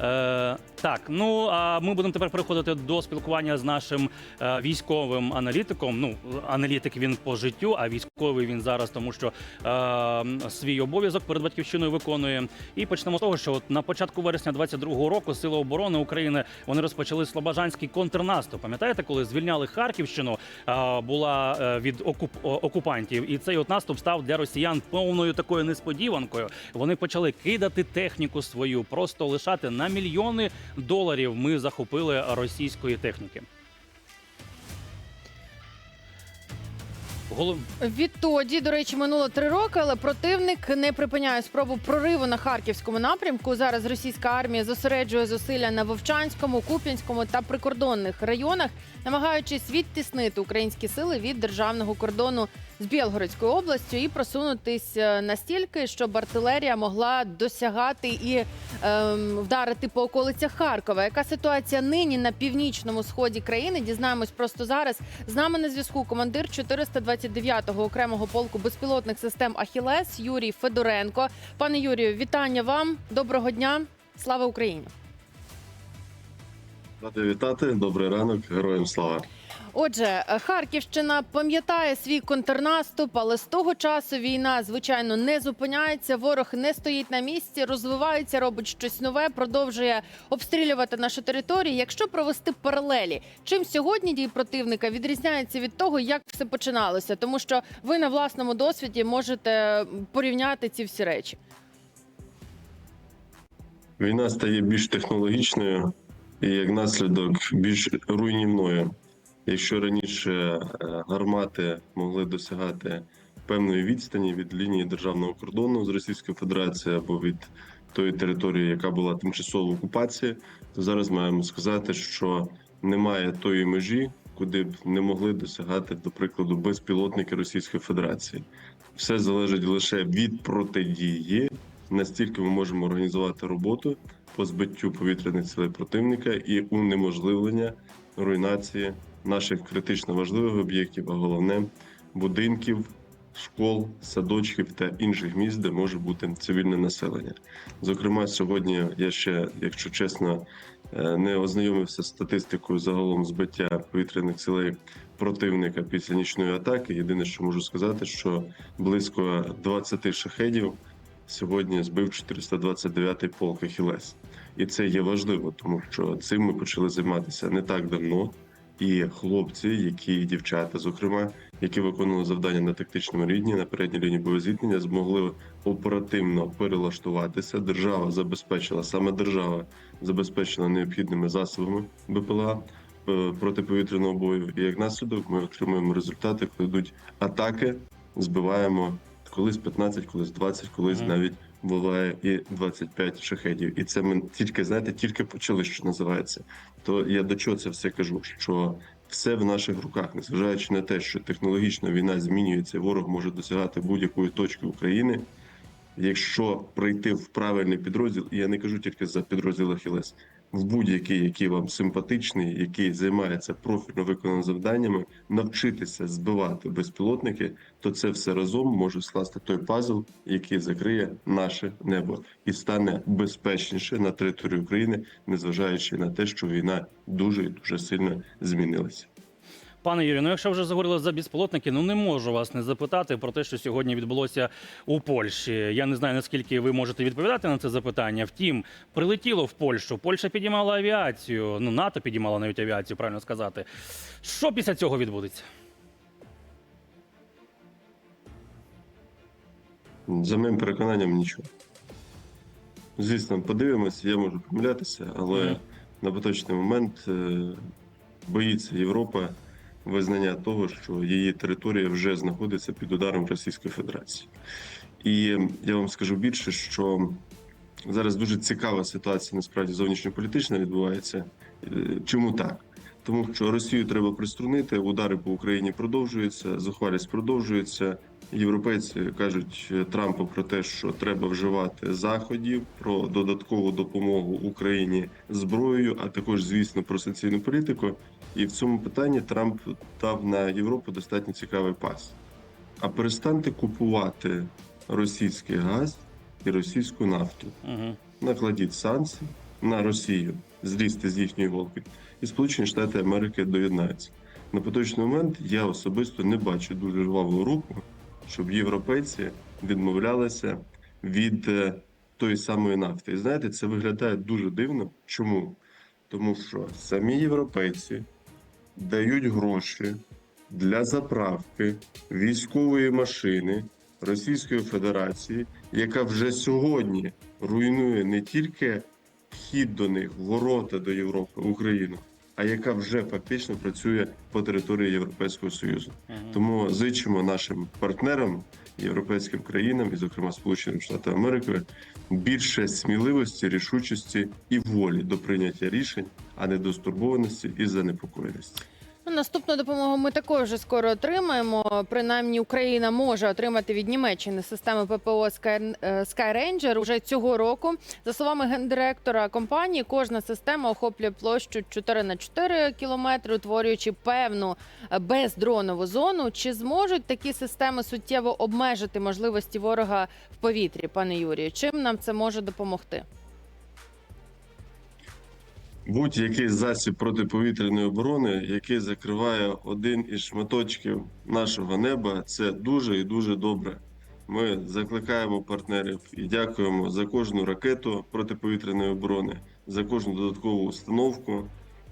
Е, так, ну а ми будемо тепер переходити до спілкування з нашим е, військовим аналітиком. Ну, аналітик він по життю, а військовий він зараз, тому що е, свій обов'язок перед батьківщиною виконує. І почнемо з того, що от на початку вересня 22-го року Сили оборони України вони розпочали слобожанський контрнаступ. Пам'ятаєте, коли звільняли Харківщину, е, була е, від окуп, о- окупантів, і цей от наступ став для росіян повною такою несподіванкою. Вони почали кидати техніку свою, просто лишати на мільйони доларів. Ми захопили російської техніки. Голов... Відтоді, до речі, минуло три роки, але противник не припиняє спробу прориву на харківському напрямку. Зараз російська армія зосереджує зусилля на Вовчанському, Куп'янському та прикордонних районах, намагаючись відтіснити українські сили від державного кордону з Білгородською областю і просунутись е, настільки, щоб артилерія могла досягати і ем, вдарити по околицях Харкова. Яка ситуація нині на північному сході країни? Дізнаємось просто зараз. З нами на зв'язку командир 429-го окремого полку безпілотних систем Ахілес Юрій Федоренко. Пане Юрію, вітання вам. Доброго дня. Слава Україні! Ради вітати, добрий ранок, героям слава. Отже, Харківщина пам'ятає свій контрнаступ, але з того часу війна звичайно не зупиняється. Ворог не стоїть на місці, розвивається, робить щось нове, продовжує обстрілювати нашу територію. Якщо провести паралелі, чим сьогодні дії противника відрізняється від того, як все починалося, тому що ви на власному досвіді можете порівняти ці всі речі. Війна стає більш технологічною і як наслідок більш руйнівною. Якщо раніше е, гармати могли досягати певної відстані від лінії державного кордону з Російською Федерацією або від тої території, яка була тимчасово в окупації, то зараз маємо сказати, що немає тої межі, куди б не могли досягати, до прикладу, безпілотники Російської Федерації. Все залежить лише від протидії, настільки ми можемо організувати роботу по збиттю повітряних цілей противника і унеможливлення руйнації наших критично важливих об'єктів, а головне будинків, школ, садочків та інших місць, де може бути цивільне населення. Зокрема, сьогодні я ще, якщо чесно, е, не ознайомився з статистикою загалом збиття повітряних цілей противника після нічної атаки. Єдине, що можу сказати, що близько 20 шахедів сьогодні збив 429-й полк Ахілес. І це є важливо, тому що цим ми почали займатися не так давно. І хлопці, які дівчата, зокрема, які виконували завдання на тактичному рівні на передній лінії боєзіткнення, змогли оперативно перелаштуватися. Держава забезпечила саме держава забезпечила необхідними засобами БПЛА е, протиповітряного бою. І як наслідок ми отримуємо результати, коли йдуть атаки, збиваємо колись 15, колись 20, колись навіть буває і 25 шахедів. І це ми тільки знаєте, тільки почали, що називається. То я до чого це все кажу? Що все в наших руках, незважаючи на те, що технологічна війна змінюється, ворог може досягати будь-якої точки України. Якщо прийти в правильний підрозділ, і я не кажу тільки за підрозділ Ахілес, в будь-який, який вам симпатичний, який займається профільно виконаними завданнями, навчитися збивати безпілотники, то це все разом може скласти той пазл, який закриє наше небо і стане безпечніше на території України, незважаючи на те, що війна дуже і дуже сильно змінилася. Пане Юрію, ну якщо вже заговорили за безпілотники, ну не можу вас не запитати про те, що сьогодні відбулося у Польщі. Я не знаю наскільки ви можете відповідати на це запитання. Втім, прилетіло в Польщу. Польща підіймала авіацію. Ну НАТО підіймала навіть авіацію, правильно сказати. Що після цього відбудеться? За моїм переконанням, нічого. Звісно, подивимося, я можу помилятися, але Мгм. на поточний момент е, боїться Європа визнання того, що її територія вже знаходиться під ударом Російської Федерації. І я вам скажу більше, що зараз дуже цікава ситуація насправді зовнішньополітична відбувається. Е, Чому так? Тому що Росію треба приструнити, удари по Україні продовжуються, зухвалість продовжується. Європейці кажуть Трампу про те, що треба вживати заходів про додаткову допомогу Україні зброєю, а також, звісно, про соціальну політику. І в цьому питанні Трамп дав на Європу достатньо цікавий пас. А перестаньте купувати російський газ і російську нафту Угу. накладіть санкції, на Росію, злізти з їхньої голки, і Сполучені Штати Америки доєднаються. На поточний момент я особисто не бачу дуже жвавого руху, щоб європейці відмовлялися від е, тої самої нафти. І знаєте, це виглядає дуже дивно. Чому? Тому що самі європейці дають гроші для заправки військової машини Російської Федерації, яка вже сьогодні руйнує не тільки вхід до них, ворота до Європи, Україну, а яка вже фактично працює по території Європейського Союзу. Тому зичимо нашим партнерам, європейським країнам, і, зокрема, Сполученим Штатам Америки, більше сміливості, рішучості і волі до прийняття рішень, а не до стурбованості і занепокоєності. Ну, наступну допомогу ми також вже скоро отримаємо. Принаймні, Україна може отримати від Німеччини системи ППО Sky- е, Skyranger уже цього року. За словами гендиректора компанії, кожна система охоплює площу 4 на 4 кілометри, утворюючи певну е, бездронову зону. Чи зможуть такі системи суттєво обмежити можливості ворога в повітрі, пане Юрію? Чим нам це може допомогти? Будь-який засіб протиповітряної оборони, який закриває один із шматочків нашого неба, це дуже і дуже добре. Ми закликаємо партнерів і дякуємо за кожну ракету протиповітряної оборони, за кожну додаткову установку,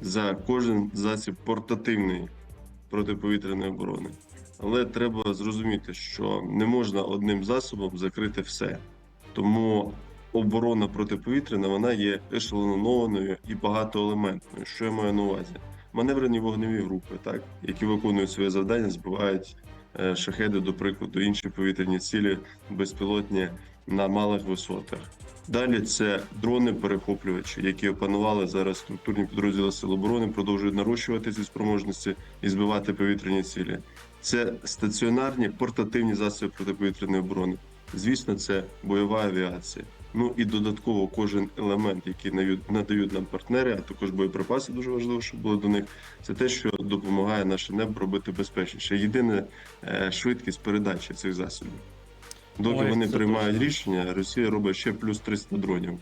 за кожен засіб портативної протиповітряної оборони. Але треба зрозуміти, що не можна одним засобом закрити все. Тому оборона протиповітряна вона є ешелонованою і багатоелементною. Що я маю на увазі? Маневрені вогневі групи, так які виконують своє завдання, збивають е, шахеди, до прикладу, інші повітряні цілі безпілотні на малих висотах. Далі це дрони-перехоплювачі, які опанували зараз структурні підрозділи Сил оборони, продовжують нарощувати ці спроможності і збивати повітряні цілі. Це стаціонарні портативні засоби протиповітряної оборони. Звісно, це бойова авіація. Ну і додатково кожен елемент, який надають нам партнери, а також боєприпаси, дуже важливо, щоб були до них. Це те, що допомагає наше небо робити безпечніше. Єдине е, швидкість передачі цих засобів. Доки Ой, вони приймають точно. рішення, Росія робить ще плюс 300 дронів.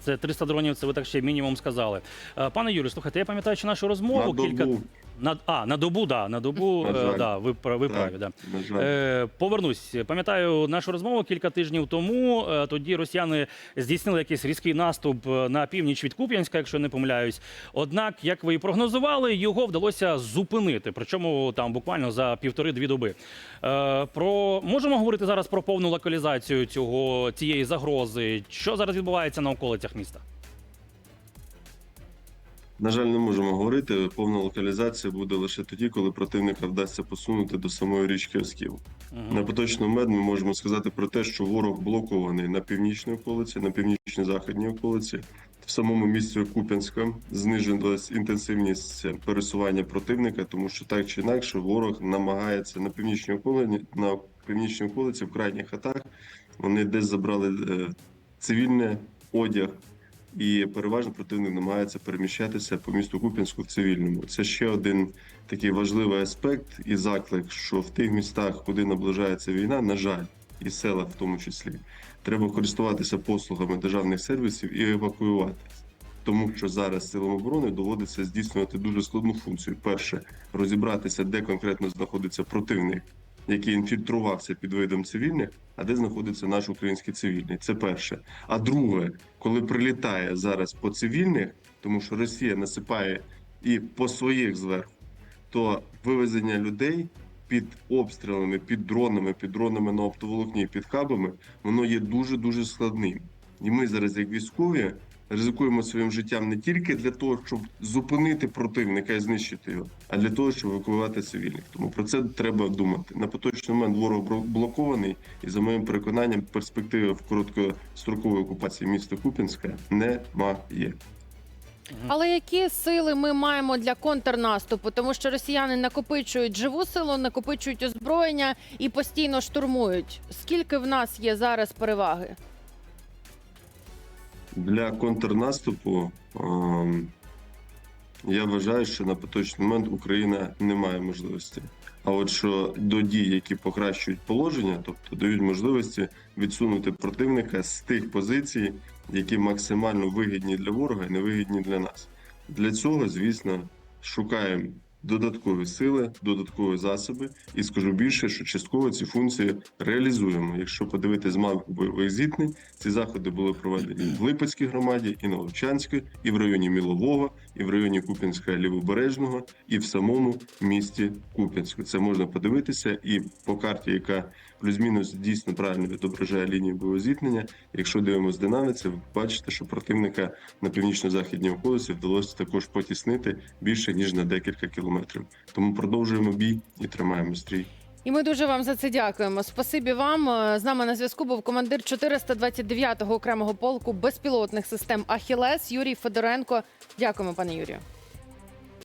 Це 300 дронів, це ви так ще мінімум сказали. Е, Пане Юрію, слухайте, я пам'ятаю, що нашу На розмову кілька добу, на а на добу, да на добу, На е, да, ви пра- ви Так. праві. Да. на жаль. Е, повернусь. Пам'ятаю нашу розмову кілька тижнів тому. Е, тоді росіяни здійснили якийсь різкий наступ е, на північ від Куп'янська, якщо не помиляюсь. Однак, як ви і прогнозували, його вдалося зупинити. Причому там буквально за півтори-дві доби. Е, про можемо говорити зараз про повну локалізацію цього цієї загрози. Що зараз відбувається на околицях міста? На жаль, не можемо говорити. Повна локалізація буде лише тоді, коли противника вдасться посунути до самої річки Оскіл. Мгм. На поточний момент ми можемо сказати про те, що ворог блокований на північній околиці, на північно-західній околиці. В самому місті Куп'янська знижилась інтенсивність пересування противника, тому що так чи інакше ворог намагається на північній околиці, на північній околиці в крайніх атак. Вони десь забрали е, цивільне одяг, і переважно противник намагається переміщатися по місту Куп'янську в цивільному. Це ще один такий важливий аспект і заклик, що в тих містах, куди наближається війна, на жаль, і села в тому числі, треба користуватися послугами державних сервісів і евакуюватися. Тому що зараз силам оборони доводиться здійснювати дуже складну функцію. Перше розібратися, де конкретно знаходиться противник, який інфільтрувався під видом цивільних, а де знаходиться наш український цивільний. Це перше. А друге, коли прилітає зараз по цивільних, тому що Росія насипає і по своїх зверху, то вивезення людей під обстрілами, під дронами, під дронами на оптоволокні, під кабами, воно є дуже дуже складним. І ми зараз, як військові, ризикуємо своїм життям не тільки для того, щоб зупинити противника і знищити його, а для того, щоб евакуювати цивільних. Тому про це треба думати. На поточний момент ворог блокований, і за моїм переконанням, перспективи в короткострокової окупації міста Купінська немає. Але які сили ми маємо для контрнаступу? Тому що росіяни накопичують живу силу, накопичують озброєння і постійно штурмують. Скільки в нас є зараз переваги? Для контрнаступу ем, я вважаю, що на поточний момент Україна не має можливості. А от що до дій, які покращують положення, тобто дають можливості відсунути противника з тих позицій, які максимально вигідні для ворога і невигідні для нас. Для цього, звісно, шукаємо додаткові сили, додаткові засоби, і скажу більше, що частково ці функції реалізуємо. Якщо подивитись мапу бойових зіткнень, ці заходи були проведені в Липецькій громаді, і на Ловчанській, і в районі Мілового, і в районі Куп'янська Лівобережного, і в самому місті Куп'янську. Це можна подивитися, і по карті, яка плюс-мінус дійсно правильно відображає лінію бойового зіткнення. Якщо дивимося динаміці, ви бачите, що противника на північно-західній околиці вдалося також потіснити більше ніж на декілька кілометрів. Тому продовжуємо бій і тримаємо стрій. І ми дуже вам за це дякуємо. Спасибі вам. Е, З нами на зв'язку був командир 429-го окремого полку безпілотних систем Ахілес Юрій Федоренко. Дякуємо, пане Юрію.